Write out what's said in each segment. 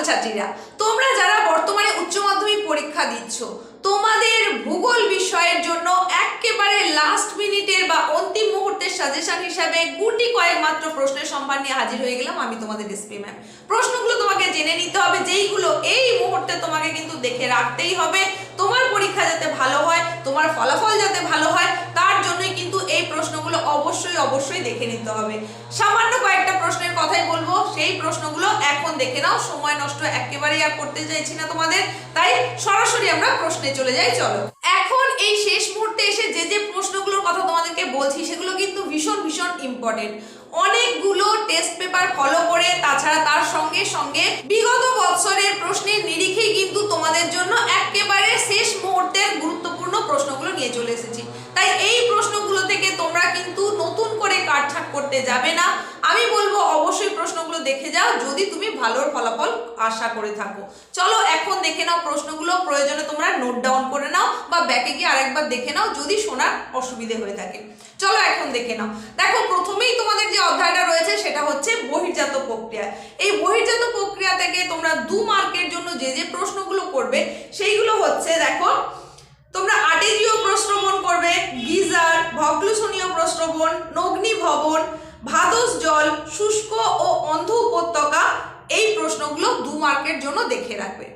ছাত্রছাত্রীরা, তোমরা যারা বর্তমানে উচ্চ মাধ্যমিক পরীক্ষা দিচ্ছ, তোমাদের ভূগোল বিষয়ের জন্য একেবারে লাস্ট মিনিটের বা অন্তিম মুহূর্তের সাজেশন হিসাবে গুটি কয়েক মাত্র প্রশ্নের সম্ভার নিয়ে হাজির হয়ে গেলাম আমি তোমাদের এসপি ম্যাম প্রশ্নগুলো তোমাকে জেনে নিতে হবে, যেইগুলো এই মুহূর্তে তোমাকে কিন্তু দেখে রাখতেই হবে। তোমার পরীক্ষা যাতে ভালো হয়, তোমার ফলাফল যাতে ভালো হয়, তার জন্যই কিন্তু এই প্রশ্নগুলো অবশ্যই অবশ্যই দেখে নিতে হবে। সামান্য কয়েকটা প্রশ্নের কথাই বলব। সেই প্রশ্নগুলো এখন দেখে নাও। সময় নষ্ট একেবারেই আর করতে চাইছি না তোমাদের। তাই সরাসরি আমরা প্রশ্নে চলে যাই, চলো। এখন এই শেষ মুহূর্তে এসে যে যে প্রশ্নগুলোর কথা তোমাদেরকে বলছি, সেগুলো কিন্তু ভীষণ ভীষণ ইম্পর্টেন্ট অনেকগুলো টেস্ট পেপার ফলো করে, তাছাড়া তার সঙ্গে সঙ্গে বিগত বছরের প্রশ্নের নিরিখেই কিন্তু তোমাদের জন্য একেবারে শেষ মুহূর্তের গুরুত্বপূর্ণ প্রশ্নগুলো নিয়ে চলে এসেছি। তাই এই প্রশ্নগুলো থেকে তোমরা কিন্তু নতুন করে কাটছাট করতে যাবে না। আমি বলব অবশ্যই প্রশ্নগুলো দেখে যাও, যদি তুমি ভালোর ফলাফল আশা করে থাকো। চলো এখন দেখে নাও প্রশ্নগুলো, প্রয়োজনে তোমরা নোট ডাউন করে নাও বা ব্যাকে গিয়ে আরেকবার দেখে নাও যদি শোনার অসুবিধে হয়ে থাকে। চলো এখন দেখে নাও। দেখো, প্রথমেই তোমাদের যে অধ্যায়টা রয়েছে সেটা হচ্ছে বহির্জাত প্রক্রিয়া। এই বহির্জাত প্রক্রিয়া থেকে তোমরা দু মার্কের জন্য যে যে প্রশ্নগুলো করবে, সেইগুলো হচ্ছে, দেখো তোমরা আটেজীয় প্রশ্রবণ করবে, গিজার ভগ্লুসনীয় প্রশ্রবণ নগ্নি ভবন, ভাদস জল, শুষ্ক ও অন্ধ উপত্যকা, এই প্রশ্নগুলো দু মার্কের জন্য দেখে রাখবে।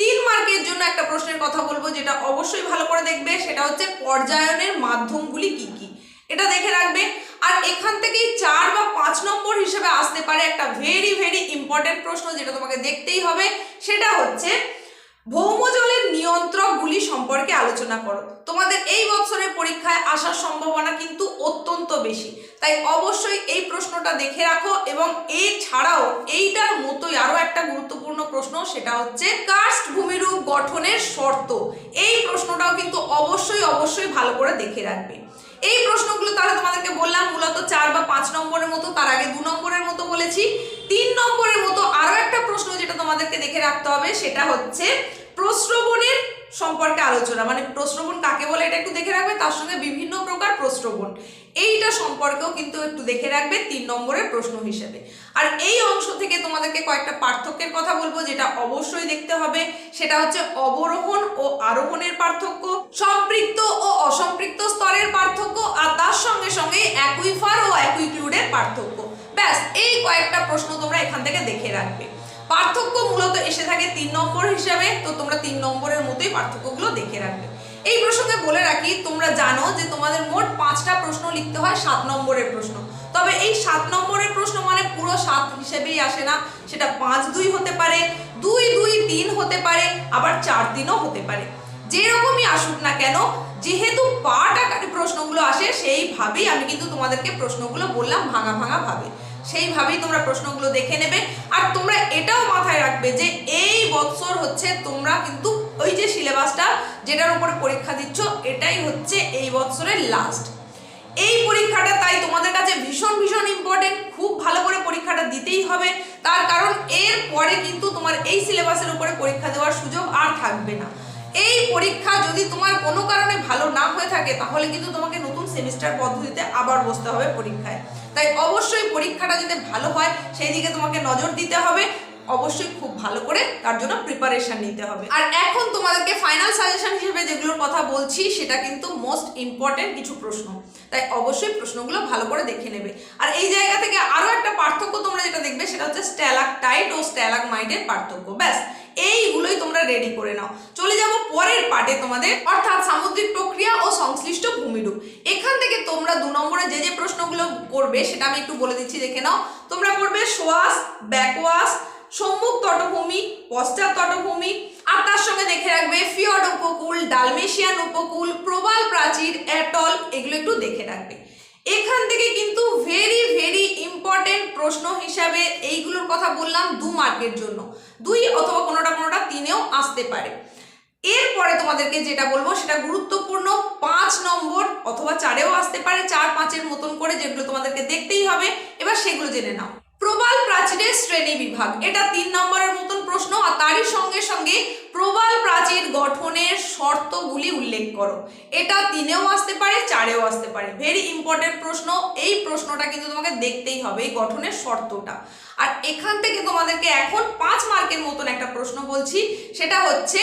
তিন মার্কের জন্য একটা প্রশ্নের কথা বলব যেটা অবশ্যই ভালো করে দেখবে, সেটা হচ্ছে পর্যায়নের মাধ্যমগুলি কি কি। এটা দেখে রাখবে। আর এখান থেকেই চার বা পাঁচ নম্বর হিসেবে আসতে পারে একটা ভেরি ভেরি ইম্পর্টেন্ট প্রশ্ন যেটা তোমাকে দেখতেই হবে, সেটা হচ্ছে ভৌমজলের নিয়ন্ত্রকগুলি সম্পর্কে আলোচনা করো। তোমাদের এই বছরের পরীক্ষায় আসার সম্ভাবনা কিন্তু অত্যন্ত বেশি। তাই অবশ্যই এই প্রশ্নটা দেখে রাখো এবং এছাড়াও এইটার মতোই আরও একটা গুরুত্বপূর্ণ প্রশ্ন, সেটা হচ্ছে কার্স্ট ভূমিরূপ গঠনের শর্ত। এই প্রশ্নটাও কিন্তু অবশ্যই অবশ্যই ভালো করে দেখে রাখবে। এই প্রশ্নগুলো তাহলে তোমাদেরকে বললাম, মূলত চার বা পাঁচ নম্বরের মতো, তার আগে দু নম্বরের মতো বলেছি। তিন নম্বরের মতো আরও একটা প্রশ্ন যেটা তোমাদেরকে দেখে রাখতে হবে, সেটা হচ্ছে প্রশ্রবণের সম্পর্কে আলোচনা মানে প্রশ্রবণ কাকে বলে এটা একটু দেখে রাখবে, তার সঙ্গে বিভিন্ন প্রকার প্রশ্রবণ এইটা সম্পর্কেও কিন্তু একটু দেখে রাখবে তিন নম্বরের প্রশ্ন হিসেবে। আর এই অংশ থেকে তোমাদেরকে কয়েকটা পার্থক্যের কথা বলব, যেটা অবশ্যই দেখতে হবে। সেটা হচ্ছে অবরোহণ ও আরোহণের পার্থক্য, সম্পৃক্ত ও অসম্পৃক্ত স্তরের পার্থক্য, আর তার সঙ্গে সঙ্গে অ্যাকুইফার ও অ্যাকুইক্লুডের পার্থক্য। ব্যাস, এই কয়েকটা প্রশ্ন তোমরা এখান থেকে দেখে রাখবে। পার্থক্য মূলত এসে থাকে তিন নম্বর হিসাবে, তো তোমরা তিন নম্বরের মতোই পার্থক্যগুলো দেখে রাখবে। এই প্রসঙ্গে বলে রাখি, তোমরা জানো যে তোমাদের মোট পাঁচটা প্রশ্ন লিখতে হয় সাত নম্বরের প্রশ্ন। তবে এই সাত নম্বরের প্রশ্ন মানে পুরো সাত হিসেবেই আসে না। সেটা পাঁচ দুই হতে পারে, দুই দুই তিন হতে পারে, আবার চার তিনও হতে পারে। যেরকমই আসুক না কেন, যেহেতু পাঠ আকারে প্রশ্নগুলো আসে, সেইভাবেই আমি কিন্তু তোমাদেরকে প্রশ্নগুলো বললাম ভাঙা ভাঙা ভাবে। সেইভাবেই তোমরা প্রশ্নগুলো দেখে নেবে। আর তোমরা এটাও মাথায় রাখবে যে এই বৎসর হচ্ছে তোমরা কিন্তু ওই যে সিলেবাসটা যেটার উপরে পরীক্ষা দিচ্ছ, এটাই হচ্ছে এই বৎসরের লাস্ট এই পরীক্ষাটা তাই তোমাদের কাছে ভীষণ ভীষণ ইম্পর্টেন্ট খুব ভালো করে পরীক্ষাটা দিতেই হবে। তার কারণ এর পরে কিন্তু তোমার এই সিলেবাসের উপরে পরীক্ষা দেওয়ার সুযোগ আর থাকবে না। এই পরীক্ষা যদি তোমার কোনো কারণে ভালো না হয়ে থাকে, তাহলে কিন্তু তোমাকে নতুন সেমিস্টার পদ্ধতিতে আবার বসতে হবে পরীক্ষায়। তাই অবশ্যই পরীক্ষাটা যদি ভালো হয়, সেই দিকে তোমাকে নজর দিতে হবে। অবশ্যই খুব ভালো করে তার জন্য প্রিপারেশন নিতে হবে। আর এখন তোমাদেরকে ফাইনাল সাজেশন হিসেবে যেগুলোর কথা বলছি, সেটা কিন্তু মোস্ট ইম্পর্টেন্ট কিছু প্রশ্ন। তাই অবশ্যই প্রশ্নগুলো ভালো করে দেখে নেবে। আর এই জায়গা থেকে আরও একটা পার্থক্য তোমরা যেটা দেখবে, সেটা হচ্ছে স্ট্যালাক টাইট ও স্ট্যালাকমাইটের পার্থক্য। ব্যাস, এইগুলোই তোমরা রেডি করে নাও। চলে যাব পরের পার্টে তোমাদের, অর্থাৎ সামুদ্রিক প্রক্রিয়া ও সংশ্লিষ্ট ভূমিরূপ। এখান থেকে তোমরা দু নম্বরে যে যে প্রশ্নগুলো করবে, সেটা আমি একটু বলে দিচ্ছি, দেখে নাও। তোমরা করবে সোয়াস ব্যাকওয়াস সম্মুখ তটভূমি, পশ্চাৎ তটভূমি, আর তার সঙ্গে দেখে রাখবে ফিয়র্ড উপকূল, ডালমেশিয়ান উপকূল, প্রবাল প্রাচীর অ্যাটল এগুলো একটু দেখে রাখবে। এখান থেকে কিন্তু ভেরি ভেরি ইম্পর্টেন্ট প্রশ্ন হিসাবে এইগুলোর কথা বললাম দু মার্কের জন্য। দুই অথবা কোনোটা কোনোটা তিনেও আসতে পারে। এরপরে তোমাদেরকে যেটা বলব সেটা গুরুত্বপূর্ণ, পাঁচ নম্বর অথবা চারেও আসতে পারে, চার পাঁচের মতন করে যেগুলো তোমাদেরকে দেখতেই হবে। এবার সেগুলো জেনে নাও। প্রবাল প্রাচীরের শ্রেণি বিভাগ। এটা তিন নম্বরের মতন প্রশ্ন, আর তারই সঙ্গে সঙ্গে প্রবাল প্রাচীর গঠনের শর্তগুলি উল্লেখ করো। এটা তিনেও আসতে পারে, চারেও আসতে পারে। ভেরি ইম্পর্টেন্ট প্রশ্ন, এই প্রশ্নটা কিন্তু তোমাকে দেখতেই হবে, এই গঠনের শর্তটা। আর এখান থেকে তোমাদেরকে এখন পাঁচ মার্কের মতন একটা প্রশ্ন বলছি, সেটা হচ্ছে,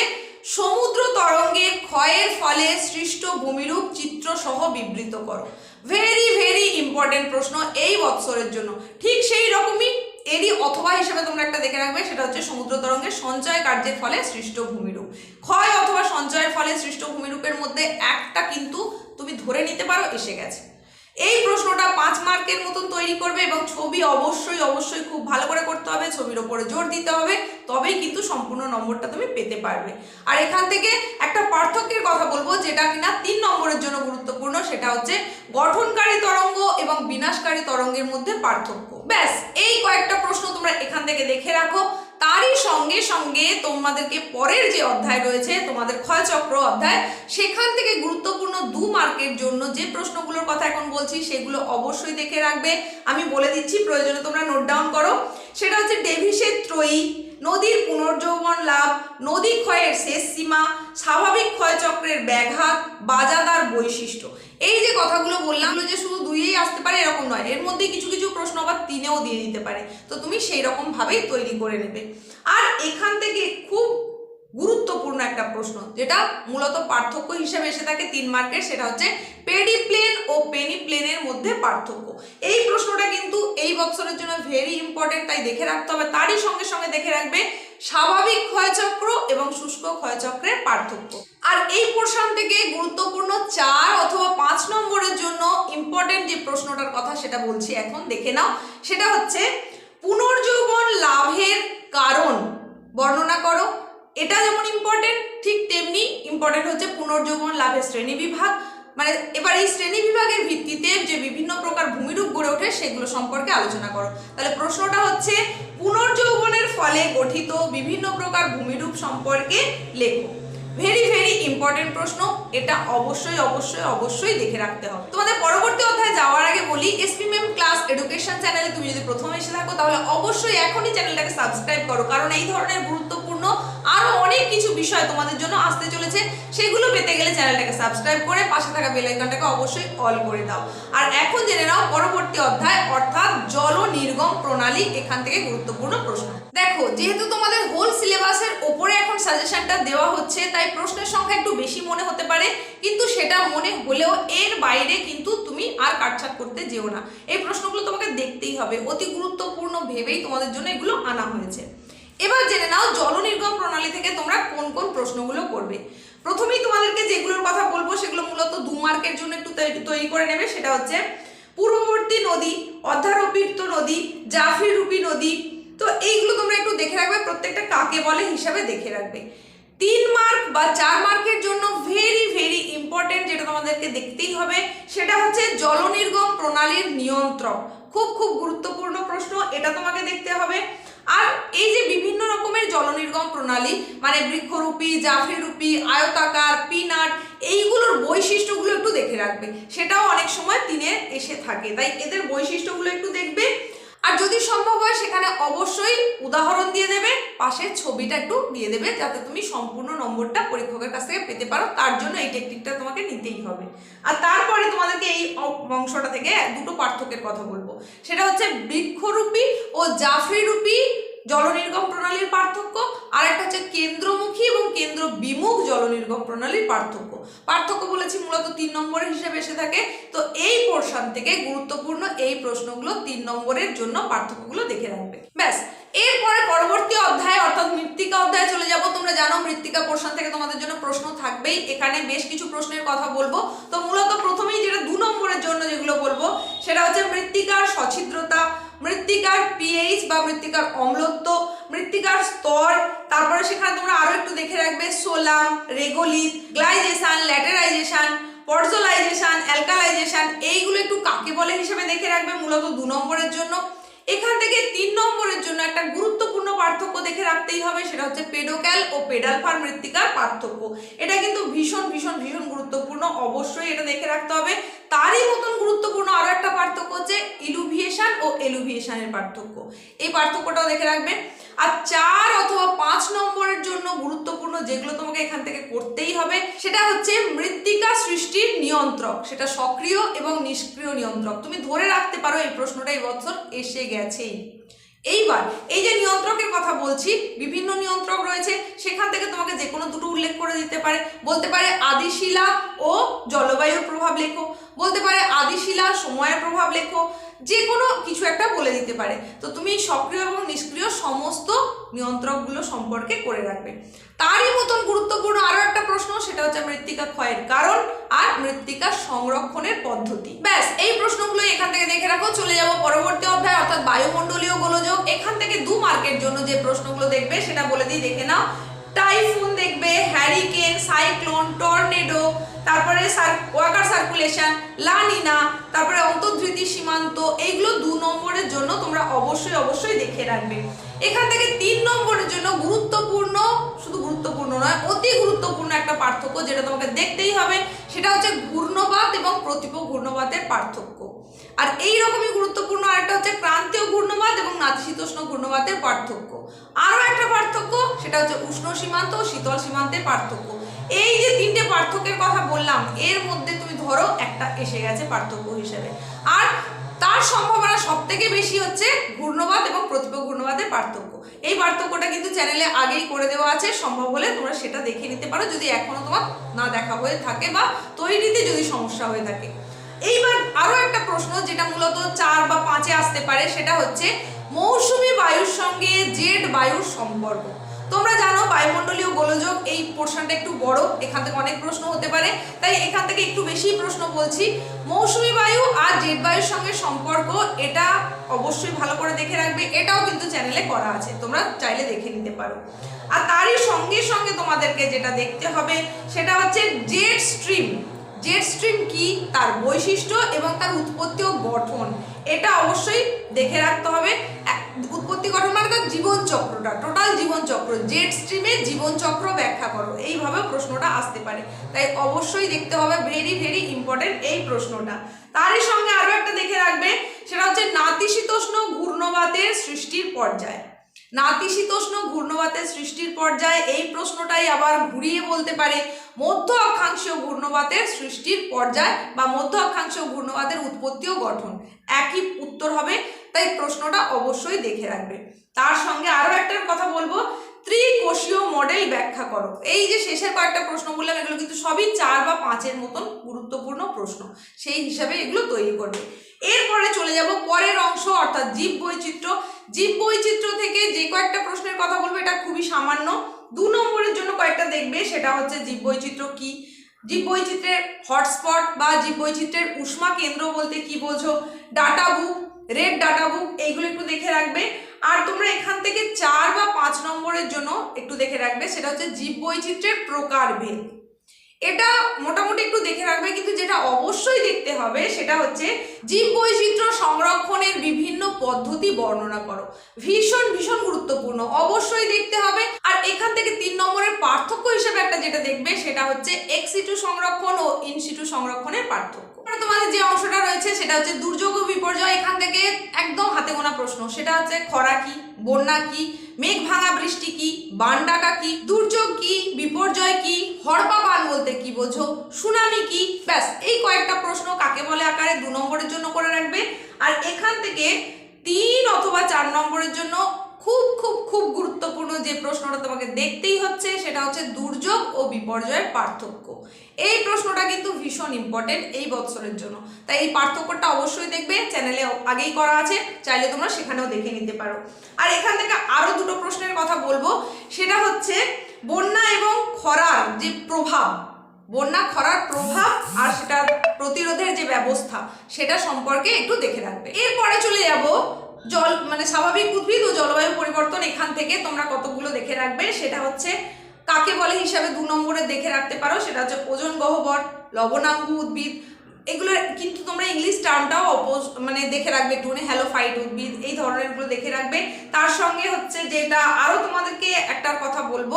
সমুদ্র তরঙ্গের ক্ষয়ের ফলে সৃষ্ট ভূমিরূপ চিত্র সহ বিবৃত করো। ভেরি ভেরি ইম্পর্টেন্ট প্রশ্ন এই বৎসরের জন্য। ঠিক সেই রকমই এরই অথবা হিসেবে তোমরা একটা দেখে রাখবে, সেটা হচ্ছে সমুদ্র তরঙ্গের সঞ্চয় কার্যের ফলে সৃষ্ট ভূমিরূপ। ক্ষয় অথবা সঞ্চয়ের ফলে সৃষ্ট ভূমিরূপের মধ্যে একটা কিন্তু তুমি ধরে নিতে পারো, এসে গেছে। এই প্রশ্নটা পাঁচ মার্কের মতন তৈরি করবে এবং ছবি অবশ্যই অবশ্যই খুব ভালো করে করতে হবে, ছবির ওপরে জোর দিতে হবে, তবেই কিন্তু সম্পূর্ণ নম্বরটা তুমি পেতে পারবে। আর এখান থেকে একটা পার্থক্যের কথা বলব, যেটা কিনা তিন নম্বরের জন্য গুরুত্বপূর্ণ, সেটা হচ্ছে গঠনকারী তরঙ্গ এবং বিনাশকারী তরঙ্গের মধ্যে পার্থক্য। ব্যাস, এই কয়েকটা প্রশ্ন তোমরা এখান থেকে দেখে রাখো। তারই সঙ্গে সঙ্গে তোমাদেরকে পরের যে অধ্যায় রয়েছে, তোমাদের ক্ষয়চক্র অধ্যায়, সেখান থেকে গুরুত্বপূর্ণ দু মার্কের জন্য যে প্রশ্নগুলোর কথা এখন বলছি, সেগুলো অবশ্যই দেখে রাখবে। আমি বলে দিচ্ছি, প্রয়োজনে তোমরা নোট ডাউন করো। সেটা হচ্ছে ডেভিসের ত্রয়ী নদীর পুনর্যৌবন লাভ, নদী ক্ষয়ের শেষ সীমা, স্বাভাবিক ক্ষয়চক্রের ব্যাঘাত, বাজাদার বৈশিষ্ট্য। এই যে কথাগুলো বললাম যে শুধু দুইয়েই আসতে পারে, এরকম নয়। এর মধ্যে কিছু কিছু প্রশ্ন আবার তিনেও দিয়ে দিতে পারে। তো তুমি সেই রকমভাবেই তৈরি করে নেবে। আর এখান থেকে খুব গুরুত্বপূর্ণ একটা প্রশ্ন, যেটা মূলত পার্থক্য হিসেবে এসে থাকে তিন মার্কের সেটা হচ্ছে পেডি প্লেন ও পেনি প্লেনের মধ্যে পার্থক্য। এই প্রশ্নটা কিন্তু এই বছরের জন্য ভেরি ইম্পর্টেন্ট তাই দেখে রাখতে হবে। তারই সঙ্গে সঙ্গে দেখে রাখবে স্বাভাবিক ক্ষয়চক্র এবং শুষ্ক ক্ষয়চক্রের পার্থক্য। আর এই পোর্শন থেকে গুরুত্বপূর্ণ চার অথবা পাঁচ নম্বরের জন্য ইম্পর্টেন্ট যে প্রশ্নটার কথা সেটা বলছি এখন, দেখে নাও। সেটা হচ্ছে, পুনর্যৌবন লাভের কারণ বর্ণনা করো। এটা যেমন ইম্পর্টেন্ট ঠিক তেমনি ইম্পর্টেন্ট হচ্ছে পুনর্যৌবন লাভের শ্রেণি বিভাগ। মানে এবার এই শ্রেণি বিভাগের ভিত্তিতে যে বিভিন্ন প্রকার ভূমিরূপ গড়ে ওঠে, সেগুলো সম্পর্কে আলোচনা করো। তাহলে প্রশ্নটা হচ্ছে, পুনর্যৌবনের ফলে গঠিত বিভিন্ন প্রকার ভূমিরূপ সম্পর্কে লেখো। ভেরি ভেরি ইম্পর্টেন্ট প্রশ্ন, এটা অবশ্যই অবশ্যই অবশ্যই দেখে রাখতে হবে। তোমাদের পরবর্তী অধ্যায়ে যাওয়ার আগে বলি এসপিএম ক্লাস এডুকেশন চ্যানেলে তুমি যদি প্রথমে এসে থাকো, তাহলে অবশ্যই এখনই চ্যানেলটাকে সাবস্ক্রাইব করো, কারণ এই ধরনের গুরুত্বপূর্ণ অনেক কিছু বিষয় তোমাদের জন্য আসতে চলেছে। সেগুলো পেতে গেলে চ্যানেলটাকে সাবস্ক্রাইব করে পাশে থাকা বেল আইকনটাকে অবশ্যই অল করে দাও। আর এখন জেনে নাও পরবর্তী অধ্যায়, অর্থাৎ জল নির্গম প্রণালী এখান থেকে গুরুত্বপূর্ণ প্রশ্ন। দেখো, যেহেতু তোমাদের হোল সিলেবাসের ওপরে এখন সাজেশনটা দেওয়া হচ্ছে, তাই প্রশ্নের সংখ্যা একটু বেশি মনে হতে পারে, কিন্তু সেটা মনে হলেও এর বাইরে কিন্তু তুমি আর কাটছাট করতে যেও না। এই প্রশ্নগুলো তোমাকে দেখতেই হবে। অতি গুরুত্বপূর্ণ ভেবেই তোমাদের জন্য এগুলো আনা হয়েছে। এবার জেনে নাও জল নির্গম প্রণালী থেকে তোমরা কোন কোন প্রশ্নগুলো করবে। প্রথমেই তোমাদেরকে যেগুলোর কথা বলব, সেগুলো মূলত দু মার্কের জন্য একটু তৈরি- করে নেবে। সেটা হচ্ছে পূর্ববর্তী নদী, অধ্যারোপিত নদী জাফরি রূপী নদী। তো এইগুলো তোমরা একটু দেখে রাখবে, প্রত্যেকটা কাকে বলে হিসাবে দেখে রাখবে। তিন মার্ক বা চার মার্কের জন্য ভেরি ভেরি ইম্পর্টেন্ট যেটা তোমাদেরকে দেখতেই হবে, সেটা হচ্ছে জলনির্গম প্রণালীর নিয়ন্ত্রক। খুব খুব গুরুত্বপূর্ণ প্রশ্ন, এটা তোমাকে দেখতে হবে। আর এই যে বিভিন্ন রকমের জলনির্গম প্রণালী মানে বৃক্ষরূপী, জাফরিরূপী, আয়তাকার, পিনাট, এইগুলোর বৈশিষ্ট্যগুলো একটু দেখে রাখবে। সেটাও অনেক সময় তিনে এসে থাকে, তাই এদের বৈশিষ্ট্যগুলো একটু দেখবে। আর যদি সম্ভব হয়, সেখানে অবশ্যই উদাহরণ দিয়ে দেবে, পাশের ছবিটা একটু দিয়ে দেবে, যাতে তুমি সম্পূর্ণ নম্বরটা পরীক্ষকের কাছ থেকে পেতে পারো, তার জন্য এই টেকনিকটা তোমাকে নিতেই হবে। আর তারপরে তোমাদেরকে এই অংশটা থেকে দুটো পার্থক্যের কথা বলব। সেটা হচ্ছে বৃক্ষরূপী ও জাফরিরূপী জলনির্গম প্রণালীর পার্থক্য। আর একটা হচ্ছে কেন্দ্রমুখী এবং কেন্দ্র বিমুখ জলনির্গম প্রণালীর পার্থক্য। পার্থক্য বলেছি মূলত তিন নম্বরের হিসেবে এসে থাকে। তো এই পোর্শন থেকে গুরুত্বপূর্ণ এই প্রশ্নগুলো তিন নম্বরের জন্য পার্থক্যগুলো দেখে রাখবে। ব্যাস, এরপরে পরবর্তী অধ্যায়, অর্থাৎ মৃত্তিকা অধ্যায়ে চলে যাব। তোমরা জানো, মৃত্তিকা পোর্শন থেকে তোমাদের জন্য প্রশ্ন থাকবেই। এখানে বেশ কিছু প্রশ্নের কথা বলব। তো মূলত প্রথমেই যেটা দু নম্বরের জন্য যেগুলো বলব, সেটা হচ্ছে মৃত্তিকার সছিদ্রতা মৃত্তিকার পিএইচ বা মৃত্তিকার অম্লত্ব, মৃত্তিকার স্তর, তারপরে সেখানে তোমরা আরও একটু দেখে রাখবে, সোলাম, রেগোলিথ, গ্লাইজেশান, ল্যাটেরাইজেশন, পর্জোলাইজেশন, অ্যালকালাইজেশান, এইগুলো একটু কাকে বলে হিসেবে দেখে রাখবে মূলত দু নম্বরের জন্য। এখান থেকে তিন নম্বরের জন্য একটা গুরুত্বপূর্ণ পার্থক্য দেখে রাখতেই হবে, সেটা হচ্ছে পেডোক্যাল ও পেডালফার মৃত্তিকার পার্থক্য। এটা কিন্তু ভীষণ ভীষণ ভীষণ গুরুত্বপূর্ণ। অবশ্যই এটা দেখে রাখতে হবে। তারই মতন গুরুত্বপূর্ণ আরও একটা পার্থক্য হচ্ছে ইলুভিয়েশন ও এলুভিয়েশনের পার্থক্য। এই পার্থক্যটাও দেখে রাখবেন। আর চার অথবা পাঁচ নম্বরের জন্য গুরুত্বপূর্ণ যেগুলো তোমাকে এখান থেকে করতেই হবে, সেটা হচ্ছে মৃত্তিকা সৃষ্টির নিয়ন্ত্রক, সেটা সক্রিয় এবং নিষ্ক্রিয় নিয়ন্ত্রক। তুমি ধরে রাখতে পারো এই প্রশ্নটা, এই বছর এসে গেছেই। এইবার এই যে নিয়ন্ত্রকের কথা বলছি, বিভিন্ন নিয়ন্ত্রক রয়েছে, সেখান থেকে তোমাকে যে কোনো দুটো উল্লেখ করে দিতে পারে। বলতে পারে আদিশিলা ও জলবায়ুর প্রভাব লেখো। বলতে পারে আদিশিলা সময়ের প্রভাব লেখো। যে কোনো কিছু একটা বলে দিতে পারে। তো তুমি সক্রিয় এবং নিষ্ক্রিয় সমস্ত নিয়ন্ত্রকগুলো সম্পর্কে করে রাখবে। তারই মতন গুরুত্বপূর্ণ আরও একটা প্রশ্ন, সেটা হচ্ছে মৃত্তিকা ক্ষয়ের কারণ আর মৃত্তিকা সংরক্ষণের পদ্ধতি। ব্যাস, এই প্রশ্নগুলো এখান থেকে দেখে রাখো। চলে যাব পরবর্তী অধ্যায়, অর্থাৎ বায়ুমণ্ডলীয় গোলযোগ। এখান থেকে দু মার্কের জন্য যে প্রশ্নগুলো দেখবে, সেটা বলে দিই, দেখে নাও। টাইফুন দেখবে হ্যারিকেন সাইক্লোন, টর্নেডো, তারপরে ওয়াকার সার্কুলেশন লানিনা তারপরে অন্তর্ধৃতি সীমান্ত, এইগুলো দু নম্বরের জন্য তোমরা অবশ্যই অবশ্যই দেখে রাখবে। এখান থেকে তিন নম্বরের জন্য গুরুত্বপূর্ণ, শুধু গুরুত্বপূর্ণ নয়, অতি গুরুত্বপূর্ণ একটা পার্থক্য যেটা তোমাকে দেখতেই হবে, সেটা হচ্ছে ঘূর্ণবাত এবং প্রতিপ ঘূর্ণবাতের পার্থক্য। আর এই রকমই গুরুত্বপূর্ণ আরেকটা হচ্ছে ক্রান্তীয় ঘূর্ণবাত এবং নাতিশীতোষ্ণ ঘূর্ণবাতের পার্থক্য। আরও একটা পার্থক্য, সেটা হচ্ছে উষ্ণ সীমান্ত ও শীতল সীমান্তের পার্থক্য। এই যে তিনটে পার্থক্যের কথা বললাম, এর মধ্যে তুমি ধরো একটা এসে গেছে পার্থক্য হিসেবে। আর তার সম্ভাবনা সব থেকে বেশি হচ্ছে ঘূর্ণবাদ এবং প্রতিপ ঘূর্ণবাদের পার্থক্য। এই পার্থক্যটা কিন্তু চ্যানেলে আগেই করে দেওয়া আছে, সম্ভব হলে তোমরা সেটা দেখে নিতে পারো। যদি এখনও তোমার না দেখা হয়ে থাকে বা তৈরিতে যদি সমস্যা হয়ে থাকে। এইবার আরও একটা প্রশ্ন যেটা মূলত চার বা পাঁচে আসতে পারে, সেটা হচ্ছে মৌসুমী বায়ুর সঙ্গে জেড বায়ুর সম্পর্ক। তোমরা জানো বায়ুমণ্ডলীয় গোলযোগ এই পোর্শনটা একটু বড়, এখান থেকে অনেক প্রশ্ন হতে পারে, তাই এখান থেকে একটু বেশি প্রশ্ন বলছি। মৌসুমী বায়ু আর জেড বায়ুর সঙ্গে সম্পর্ক, এটা অবশ্যই ভালো করে দেখে রাখবে, এটাও কিন্তু চ্যানেলে করা আছে, তোমরা চাইলে দেখে নিতে পারো। আর তারই সঙ্গে সঙ্গে তোমাদেরকে যেটা দেখতে হবে, সেটা হচ্ছে জেড স্ট্রিম। জেট স্ট্রিম কি, তার বৈশিষ্ট্য এবং তার উৎপত্তি ও গঠন, এটা অবশ্যই দেখে রাখতে হবে। উৎপত্তি গঠন মানে তার জীবনচক্রটা টোটাল জীবনচক্র জেট স্ট্রিমের জীবনচক্র ব্যাখ্যা করো এইভাবে প্রশ্নটা আসতে পারে। তাই অবশ্যই দেখতে হবে ভেরি ভেরি ইম্পর্টেন্ট এই প্রশ্নটা। তারই সঙ্গে আরও একটা দেখে রাখবে, সেটা হচ্ছে নাতিশীতোষ্ণ ঘূর্ণবাতের সৃষ্টির পর্যায়। নাতিশীতোষ্ণ ঘূর্ণবাতের সৃষ্টির পর্যায়ে, এই প্রশ্নটাই আবার ঘুরিয়ে বলতে পারে। মধ্য অক্ষাংশীয় ঘূর্ণবাতের সৃষ্টির পর্যায় বা মধ্য অক্ষাংশীয় ঘূর্ণবাতের উৎপত্তি ও গঠন। একই উত্তর হবে, তাই প্রশ্নটা অবশ্যই দেখে রাখবে। তার সঙ্গে আরও একটা কথা বলব, ত্রিকোষীয় মডেল ব্যাখ্যা করো। এই যে শেষের কয়েকটা প্রশ্ন বললাম, এগুলো কিন্তু সবই চার বা পাঁচের মতন গুরুত্বপূর্ণ প্রশ্ন। সেই হিসাবে এগুলো তৈরি করবে। এরপরে চলে যাব পরের অংশ, অর্থাৎ জীব বৈচিত্র্য জীব বৈচিত্র্য থেকে যে কয়েকটা প্রশ্নের কথা বলব, এটা খুবই সামান্য। দু নম্বরের জন্য কয়েকটা দেখবে, সেটা হচ্ছে জীববৈচিত্র্য কি? জীব বৈচিত্র্যের হটস্পট বা জীব বৈচিত্র্যের উষ্মা কেন্দ্র বলতে কি বোঝো? Data book red data book এইগুলো একটু দেখে রাখবে। আর তোমরা এখান থেকে চার বা পাঁচ নম্বরের জন্য একটু দেখে রাখবে, সেটা হচ্ছে জীব বৈচিত্র্যের প্রকারভেদ। এটা মোটামুটি একটু দেখে রাখবে, কিন্তু যেটা অবশ্যই দেখতে হবে সেটা হচ্ছে জীব বৈচিত্র্য সংরক্ষণের বিভিন্ন পদ্ধতি বর্ণনা করো। ভীষণ ভীষণ গুরুত্বপূর্ণ, অবশ্যই দেখতে হবে। আর এখান থেকে তিন নম্বরের পার্থক্য হিসেবে একটা যেটা দেখবে সেটা হচ্ছে এক্সিটু সংরক্ষণ ও ইনসিটু সংরক্ষণের পার্থক্য। তোমাদের যে অংশটা রয়েছে, সেটা হচ্ছে দুর্যোগ ও বিপর্যয়। এখান থেকে একদম হাতে গোনা প্রশ্ন। সেটা হচ্ছে খরা কি, বন্যা কি, মেঘ ভাঙা বৃষ্টি কি বান ডাকা কি, দুর্যোগ কি, বিপর্যয় কি, হড়পা বান বলতে কি বোঝো, সুনামি কি? ব্যাস, এই কয়েকটা প্রশ্ন কাকে বলে আকারে? দু নম্বরের জন্য করে রাখবে। আর এখান থেকে তিন অথবা চার নম্বরের জন্য খুব খুব খুব গুরুত্বপূর্ণ যে প্রশ্নটা তোমাকে দেখতেই হচ্ছে, সেটা হচ্ছে দুর্যোগ ও বিপর্যয়ের পার্থক্য। এই প্রশ্নটা কিন্তু ভীষণ ইম্পর্টেন্ট এই বৎসরের জন্য। তাই এই পার্থক্যটা অবশ্যই দেখবে চ্যানেলে আগেই করা আছে, চাইলে তোমরা সেখানেও দেখে নিতে পারো। আর এখান থেকে আরও দুটো প্রশ্নের কথা বলব, সেটা হচ্ছে বন্যা এবং খরার যে প্রভাব, বন্যা, খরার প্রভাব আর সেটা প্রতিরোধের যে ব্যবস্থা, সেটা সম্পর্কে একটু দেখে রাখবে। এরপরে চলে যাব জল মানে স্বাভাবিক উদ্ভিদ ও জলবায়ু পরিবর্তন এখান থেকে তোমরা কতগুলো দেখে রাখবে? সেটা হচ্ছে কাকে বলে হিসাবে দু নম্বরে দেখে রাখতে পারো, সেটা হচ্ছে ওজন গহ্বর, লবণাঙ্গু উদ্ভিদ। এগুলোর কিন্তু তোমরা ইংলিশ টার্মটাও অপোজ মানে দেখে রাখবে একটুখানি, হ্যালোফাইট উদ্ভিদ, এই ধরনেরগুলো দেখে রাখবে। তার সঙ্গে হচ্ছে যেটা আরও তোমাদেরকে একটা কথা বলব,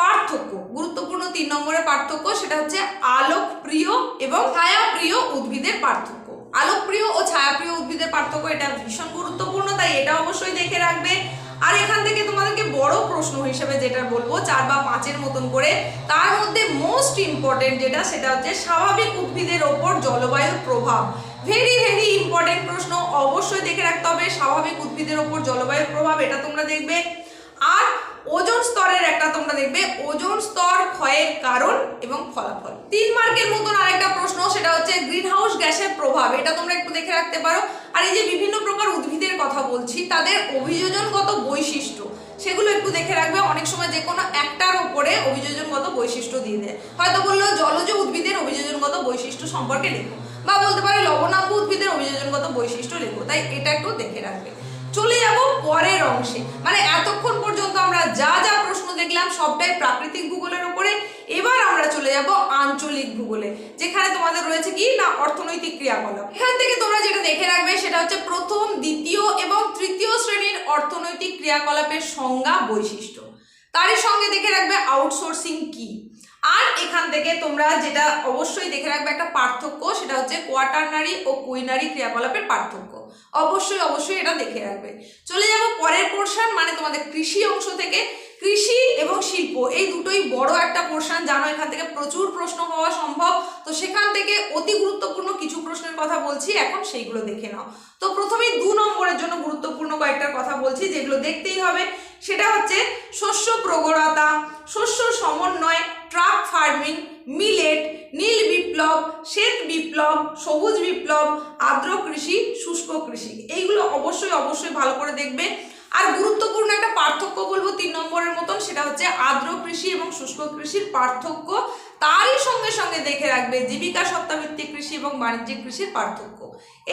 পার্থক্য, গুরুত্বপূর্ণ তিন নম্বরের পার্থক্য, সেটা হচ্ছে আলোকপ্রিয় এবং ছায়াপ্রিয় উদ্ভিদের পার্থক্য। আলোকপ্রিয় ও ছায়াপ্রিয় উদ্ভিদের পার্থক্য, এটা ভীষণ গুরুত্বপূর্ণ, তাই এটা অবশ্যই দেখে রাখবে। আর এখান থেকে তোমাদেরকে বড় প্রশ্ন হিসেবে যেটা বলব, চার বা পাঁচের মতন করে, তার মধ্যে মোস্ট ইম্পর্টেন্ট যেটা, সেটা হচ্ছে স্বাভাবিক উদ্ভিদের ওপর জলবায়ুর প্রভাব। ভেরি ভেরি ইম্পর্টেন্ট প্রশ্ন, অবশ্যই দেখে রাখতে হবে, স্বাভাবিক উদ্ভিদের ওপর জলবায়ুর প্রভাব, এটা তোমরা দেখবে। আর ওজন স্তরের একটা তোমরা দেখবে, ওজন স্তর ক্ষয়ের কারণ এবং ফলাফল। তিন মার্কের মতন আরেকটা প্রশ্ন, সেটা হচ্ছে গ্রিন হাউস গ্যাসের প্রভাব। এটা তোমরা একটু দেখে রাখতে পারো। আর এই যে বিভিন্ন প্রকার উদ্ভিদের কথা বলছি, তাদের অভিযোজনগত বৈশিষ্ট্য, সেগুলো একটু দেখে রাখবে। অনেক সময় যে কোনো একটার ওপরে অভিযোজনগত বৈশিষ্ট্য দিয়ে দেয়। হয়তো বলল জলজ উদ্ভিদের অভিযোজনগত বৈশিষ্ট্য সম্পর্কে লেখো, বা বলতে পারে লবণাম্ব উদ্ভিদের অভিযোজনগত বৈশিষ্ট্য লেখো। তাই এটা একটু দেখে রাখবে। চলে যাব পরের অংশে। মানে এতক্ষণ পর্যন্ত আমরা যা যা প্রশ্ন দেখলাম সবটাই প্রাকৃতিক ভূগোলের উপরে। এবার আমরা চলে যাব আঞ্চলিক ভূগোলে, যেখানে তোমাদের রয়েছে কি না অর্থনৈতিক ক্রিয়াকলাপ। এখান থেকে তোমরা যেটা দেখে রাখবে সেটা হচ্ছে প্রথম, দ্বিতীয় এবং তৃতীয় শ্রেণির অর্থনৈতিক ক্রিয়াকলাপের সংজ্ঞা বৈশিষ্ট্য। তারই সঙ্গে দেখে রাখবে আউটসোর্সিং কি? আর এখান থেকে তোমরা যেটা অবশ্যই দেখে রাখবে একটা পার্থক্য, সেটা হচ্ছে কোয়াটারনারি ও কুইনারি ক্রিয়াকলাপের পার্থক্য। অবশ্যই অবশ্যই এটা দেখে রাখবে। চলে যাব পরের পোর্শন মানে তোমাদের কৃষি অংশ থেকে। কৃষি এবং শিল্প, এই দুটোই বড় একটা পোর্শন জানো এখান থেকে প্রচুর প্রশ্ন হওয়া সম্ভব। তো সেখান থেকে অতি গুরুত্বপূর্ণ কিছু প্রশ্নের কথা বলছি, এখন সেইগুলো দেখে নাও। তো প্রথমেই দু নম্বরের জন্য গুরুত্বপূর্ণ কয়েকটার কথা বলছি, যেগুলো দেখতেই হবে। সেটা হচ্ছে শস্য প্রগড়তা শস্য সমন্বয়, ট্রাক ফার্মিং, মিলেট, নীল বিপ্লব, শ্বেত বিপ্লব, সবুজ বিপ্লব, আর্দ্র কৃষি, শুষ্ক কৃষি। এইগুলো অবশ্যই অবশ্যই ভালো করে দেখবে। আর গুরুত্বপূর্ণ একটা পার্থক্য বলব তিন নম্বরের মতন, সেটা হচ্ছে আর্দ্র কৃষি এবং শুষ্ক কৃষির পার্থক্য। তারই সঙ্গে সঙ্গে দেখে রাখবে জীবিকা সত্তাভিত্তিক কৃষি এবং বাণিজ্যিক কৃষির পার্থক্য।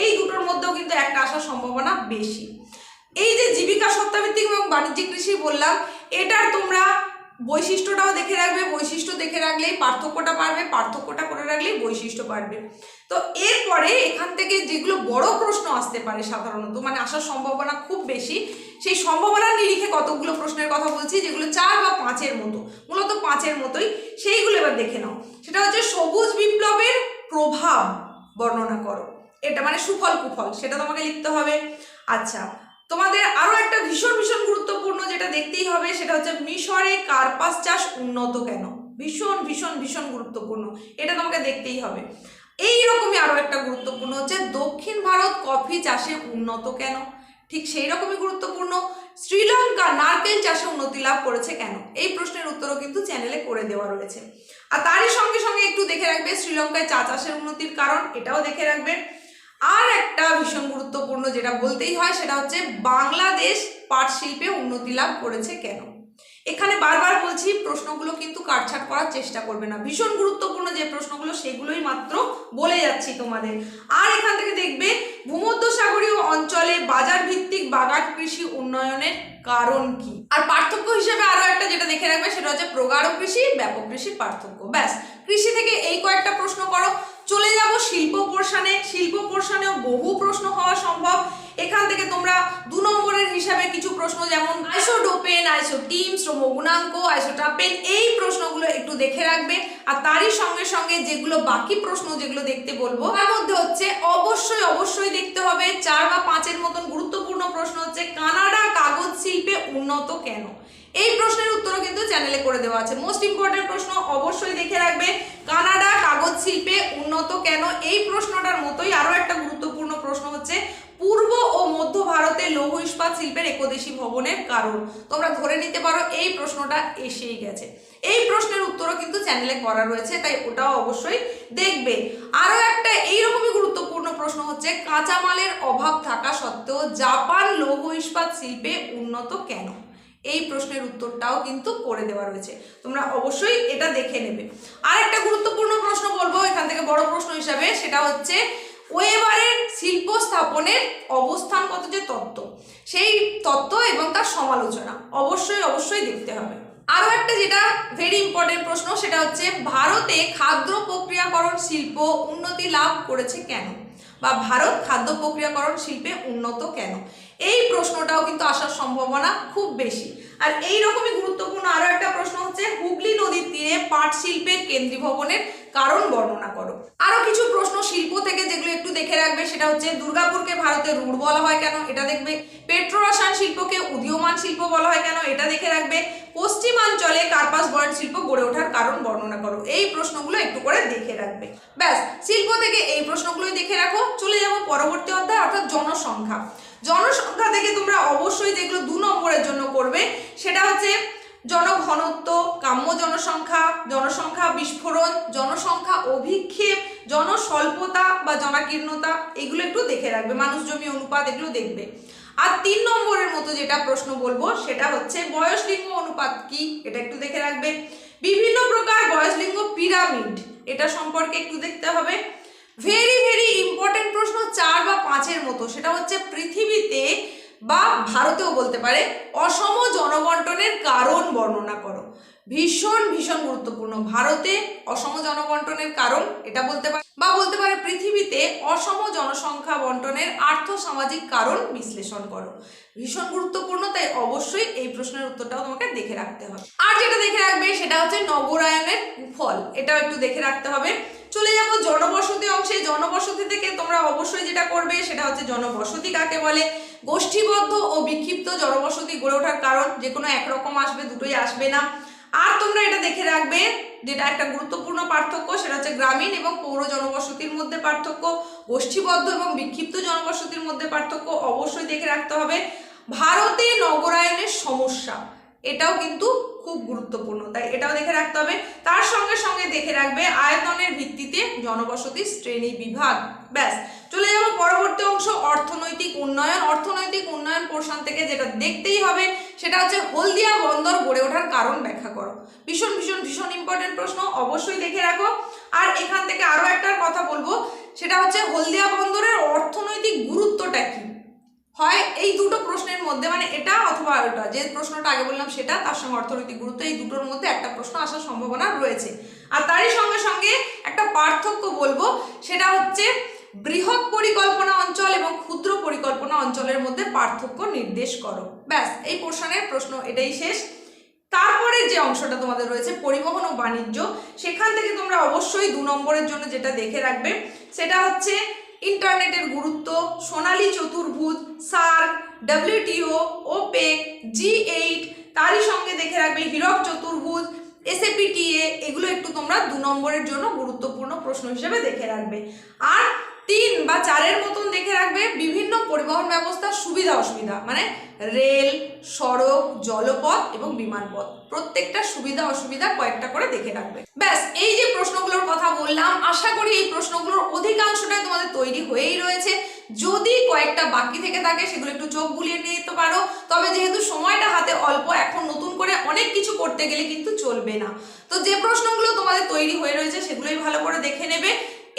এই দুটোর মধ্যেও কিন্তু একটা আসার সম্ভাবনা বেশি। এই যে জীবিকা সত্তাভিত্তিক এবং বাণিজ্যিক কৃষি বললাম, এটার তোমরা বৈশিষ্ট্যটাও দেখে রাখবে, বৈশিষ্ট্য দেখে রাখলেই পার্থক্যটা পারবে পার্থক্যটা করে রাখলেই বৈশিষ্ট্য পারবে তো এরপরে এখান থেকে যেগুলো বড় প্রশ্ন আসতে পারে সাধারণত মানে আসার সম্ভাবনা খুব বেশি, সেই সম্ভাবনার নিরিখে কতগুলো প্রশ্নের কথা বলছি, যেগুলো চার বা পাঁচের মতো, মূলত পাঁচের মতোই, সেইগুলো এবার দেখে নাও। সেটা হচ্ছে সবুজ বিপ্লবের প্রভাব বর্ণনা করো। এটা মানে সুফল কুফল সেটা তোমাকে লিখতে হবে। আচ্ছা তোমাদের আরও একটা ভীষণ ভীষণ গুরুত্বপূর্ণ যেটা দেখতেই হবে, সেটা হচ্ছে মিশরে কার্পাস চাষ উন্নত কেন? ভীষণ ভীষণ ভীষণ গুরুত্বপূর্ণ, এটা তোমাকে দেখতেই হবে। এই রকমই আরও একটা গুরুত্বপূর্ণ হচ্ছে, দক্ষিণ ভারত কফি চাষে উন্নত কেন? ঠিক সেই রকমই গুরুত্বপূর্ণ, শ্রীলঙ্কা নারকেল চাষে উন্নতি লাভ করেছে কেন? এই প্রশ্নের উত্তরও কিন্তু চ্যানেলে করে দেওয়া রয়েছে। আর তারই সঙ্গে সঙ্গে একটু দেখে রাখবে, শ্রীলঙ্কায় চা চাষের উন্নতির কারণ, এটাও দেখে রাখবে আর একটা ভীষণ গুরুত্বপূর্ণ যেটা বলতেই হয়, সেটা হচ্ছে বাংলাদেশ পাট শিল্পে উন্নতি লাভ করেছে কেন? এখানে বারবার বলছি, প্রশ্নগুলো কিন্তু কাটছাট করার চেষ্টা করবে না। ভীষণ গুরুত্বপূর্ণ যে প্রশ্নগুলো, সেগুলোই মাত্র বলে যাচ্ছি তোমাদের। আর এখান থেকে দেখবে, ভূমধ্যসাগরীয় অঞ্চলে বাজার ভিত্তিক বাগান কৃষি উন্নয়নের কারণ কি? আর পার্থক্য হিসেবে আরও একটা যেটা দেখে রাখবে, সেটা হচ্ছে প্রগাঢ় কৃষি, ব্যাপক কৃষির পার্থক্য। ব্যাস, কৃষি থেকে এই কয়েকটা প্রশ্ন করো, চলে পোর্শনে, শিল্প পোর্শনেও বহু প্রশ্ন হওয়া সম্ভব। এখান থেকে তোমরা দু নম্বরের হিসাবে কিছু প্রশ্ন, যেমন আইসোডোপেন আইসোটিম, শ্রম গুণাঙ্ক, আইসোটাপেন, এই প্রশ্নগুলো একটু দেখে রাখবে। আর তারই সঙ্গে সঙ্গে যেগুলো বাকি প্রশ্ন যেগুলো দেখতে বলব, তার মধ্যে হচ্ছে অবশ্যই অবশ্যই দেখতে হবে, চার বা পাঁচের মতন গুরুত্বপূর্ণ প্রশ্ন হচ্ছে, কানাডা কাগজ শিল্পে উন্নত কেন? এই প্রশ্নের উত্তরও কিন্তু চ্যানেলে করে দেওয়া আছে। মোস্ট ইম্পর্টেন্ট প্রশ্ন অবশ্যই দেখে রাখবে, কানাডা কাগজ শিল্পে উন্নত কেন? এই প্রশ্নটার মতোই আরও একটা গুরুত্বপূর্ণ প্রশ্ন হচ্ছে, পূর্ব ও মধ্য ভারতে লৌহ ইস্পাত শিল্পের একদেশী ভবনের কারণ। তোমরা ধরে নিতে পারো, এই প্রশ্নটা এসেই গেছে। এই প্রশ্নের উত্তরও কিন্তু চ্যানেলে করা রয়েছে, তাই ওটাও অবশ্যই দেখবে। আরও একটা এইরকমই গুরুত্বপূর্ণ প্রশ্ন হচ্ছে, কাঁচামালের অভাব থাকা সত্ত্বেও জাপান লৌহ ইস্পাত শিল্পে উন্নত কেন? এই প্রশ্নের উত্তরটাও কিন্তু করে দেওয়া রয়েছে। তোমরা অবশ্যই এটা দেখে নেবে। আর একটা গুরুত্বপূর্ণ প্রশ্ন বলব এখান থেকে বড় প্রশ্ন হিসাবে, সেটা হচ্ছে ওয়েবারের শিল্প স্থাপনের অবস্থানগত যে তত্ত্ব? সেই তত্ত্ব এবং তার সমালোচনা। অবশ্যই অবশ্যই দেখতে হবে। আরও একটা যেটা ভেরি ইম্পর্টেন্ট প্রশ্ন, সেটা হচ্ছে ভারতে খাদ্য প্রক্রিয়াকরণ শিল্প উন্নতি লাভ করেছে কেন? বা ভারত খাদ্য প্রক্রিয়াকরণ শিল্পে উন্নত কেন? এই প্রশ্নটাও কিন্তু আসার সম্ভাবনা খুব বেশি। আর এই রকমই গুরুত্বপূর্ণ আরও একটা প্রশ্ন হচ্ছে, হুগলি নদীর তীরে পাট শিল্পের কেন্দ্রীয় ভবনের কারণ বর্ণনা করো। আরও কিছু প্রশ্ন শিল্প থেকে যেগুলো একটু দেখে রাখবে, সেটা হচ্ছে দুর্গাপুরকে ভারতের রুড় বলা হয় কেন, এটা দেখবে। পেট্রো রসায়ন শিল্পকে উদীয়মান শিল্প বলা হয় কেন, এটা দেখে রাখবে। পশ্চিমাঞ্চলে কার্পাস বয়ন শিল্প গড়ে ওঠার কারণ বর্ণনা করো, এই প্রশ্নগুলো একটু করে দেখে রাখবে। ব্যাস, শিল্প থেকে এই প্রশ্নগুলোই দেখে রাখো। চলে যাব পরবর্তী অধ্যায়, অর্থাৎ জনসংখ্যা। জনসংখ্যা থেকে তোমরা অবশ্যই যেগুলো দু নম্বরের জন্য করবে, সেটা হচ্ছে জনঘনত্ব, কাম্য জনসংখ্যা জনসংখ্যা বিস্ফোরণ, জনসংখ্যা অভিক্ষেপ, জনস্বল্পতা বা জনাকীর্ণতা, এগুলো একটু দেখে রাখবে, মানুষ জমি অনুপাত এগুলো দেখবে। আর তিন নম্বরের মতো যেটা প্রশ্ন বলব, সেটা হচ্ছে বয়স লিঙ্গ অনুপাত কি, এটা একটু দেখে রাখবে। বিভিন্ন প্রকার বয়স লিঙ্গ পিরামিড, এটা সম্পর্কে একটু দেখতে হবে। ভেরি ভেরি ইম্পর্টেন্ট প্রশ্ন চার বা পাঁচের মতো। সেটা হচ্ছে পৃথিবীতে বা ভারতেও বলতে পারে, অসম জনবন্টনের কারণ বর্ণনা করো। ভীষণ ভীষণ গুরুত্বপূর্ণ। ভারতে অসম জনবন্টনের কারণ, এটা বলতে পারে, বা বলতে পারে পৃথিবীতে অসম জনসংখ্যা বন্টনের আর্থ সামাজিক কারণ বিশ্লেষণ করো। ভীষণ গুরুত্বপূর্ণ, তাই অবশ্যই এই প্রশ্নের উত্তরটাও তোমাকে দেখে রাখতে হবে। আর যেটা দেখে রাখবে, সেটা হচ্ছে নগরায়নের ফল এটাও একটু দেখে রাখতে হবে। চলে যাব জনবসতি অংশে। জনবসতি থেকে তোমরা অবশ্যই যেটা করবে সেটা হচ্ছে জনবসতি কাকে বলে? গোষ্ঠীবদ্ধ ও বিক্ষিপ্ত জনবসতি গড়ে ওঠার কারণ যে কোনো একরকম আসবে, দুটোই আসবে না। আর তোমরা এটা দেখে রাখবে, যেটা একটা গুরুত্বপূর্ণ পার্থক্য, সেটা হচ্ছে গ্রামীণ এবং পৌর জনবসতির মধ্যে পার্থক্য। গোষ্ঠীবদ্ধ এবং বিক্ষিপ্ত জনবসতির মধ্যে পার্থক্য অবশ্যই দেখে রাখতে হবে। ভারতে নগরায়নের সমস্যা, এটাও কিন্তু খুব গুরুত্বপূর্ণ। তাই এটাও দেখে রাখতে হবে। তার সঙ্গে সঙ্গে দেখে রাখবে আয়তনের ভিত্তিতে জনবসতি শ্রেণি বিভাগ। ব্যাস, চলে যাব পরবর্তী অংশ, অর্থনৈতিক উন্নয়ন। অর্থনৈতিক উন্নয়ন পোর্শন থেকে যেটা দেখতেই হবে, সেটা হচ্ছে হলদিয়া বন্দর গড়ে ওঠার কারণ ব্যাখ্যা করো। ভীষণ ভীষণ ভীষণ ইম্পর্টেন্ট প্রশ্ন, অবশ্যই দেখে রাখো। আর এখান থেকে আরও একটা কথা বলব, সেটা হচ্ছে হলদিয়া বন্দরের অর্থনৈতিক গুরুত্বটা কি? হয় এই দুটো প্রশ্নের মধ্যে মানে এটা অথবা ওটা, যে প্রশ্নটা আগে বললাম সেটা, তার সঙ্গে অর্থনৈতিক গুরুত্ব, এই দুটোর মধ্যে একটা প্রশ্ন আসার সম্ভাবনা রয়েছে। আর তারই সঙ্গে সঙ্গে একটা পার্থক্য বলব, সেটা হচ্ছে বৃহৎ পরিকল্পনা অঞ্চল এবং ক্ষুদ্র পরিকল্পনা অঞ্চলের মধ্যে পার্থক্য নির্দেশ করো। ব্যাস, এই পোর্শনের প্রশ্ন এটাই শেষ। তারপরে যে অংশটা তোমাদের রয়েছে, পরিবহন ও বাণিজ্য, সেখান থেকে তোমরা অবশ্যই দু নম্বরের জন্য যেটা দেখে রাখবে, সেটা হচ্ছে ইন্টারনেটের গুরুত্ব, সোনালী চতুর্ভুজ, সার্ক, ডাব্লিউটিও ওপে জি এইট, তারই সঙ্গে দেখে রাখবে হীরক চতুর্ভুজ, এসএপিটিএ, এগুলো একটু তোমরা দু নম্বরের জন্য গুরুত্বপূর্ণ প্রশ্ন হিসেবে দেখে রাখবে। আর তিন বা চারের মতন দেখে রাখবে বিভিন্ন পরিবহন ব্যবস্থার সুবিধা অসুবিধা মানে রেল, সড়ক, জলপথ এবং বিমানপথ। প্রত্যেকটা সুবিধা অসুবিধা কয়েকটা করে দেখে রাখবে। ব্যাস, এই যে প্রশ্নগুলোর কথা বললাম, আশা করি এই প্রশ্নগুলোর অধিকাংশটাই তোমাদের তৈরি হয়েই রয়েছে। যদি কয়েকটা বাকি থেকে থাকে, সেগুলো একটু চোখ বুলিয়ে নিয়ে যেতে পারো। তবে যেহেতু সময়টা হাতে অল্প, এখন নতুন করে অনেক কিছু করতে গেলে কিন্তু চলবে না। তো যে প্রশ্নগুলো তোমাদের তৈরি হয়ে রয়েছে, সেগুলোই ভালো করে দেখে নেবে।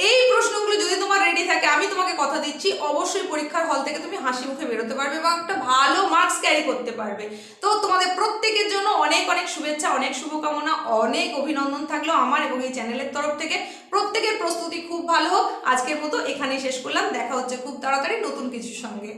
এই প্রশ্নগুলো যদি তোমার রেডি থাকে, আমি তোমাকে কথা দিচ্ছি। অবশ্যই পরীক্ষার হল থেকে তুমি হাসি মুখে বেরোতে পারবে এবং একটা ভালো মার্কস ক্যারি করতে পারবে। তো তোমাদের প্রত্যেকের জন্য অনেক অনেক শুভেচ্ছা, অনেক শুভকামনা, অনেক অভিনন্দন থাকল আমার এবং এই চ্যানেলের তরফ থেকে। প্রত্যেকের প্রস্তুতি খুব ভালো হোক। আজকের মতো এখানেই শেষ করলাম। দেখা হচ্ছে খুব তাড়াতাড়ি নতুন কিছুর সঙ্গে।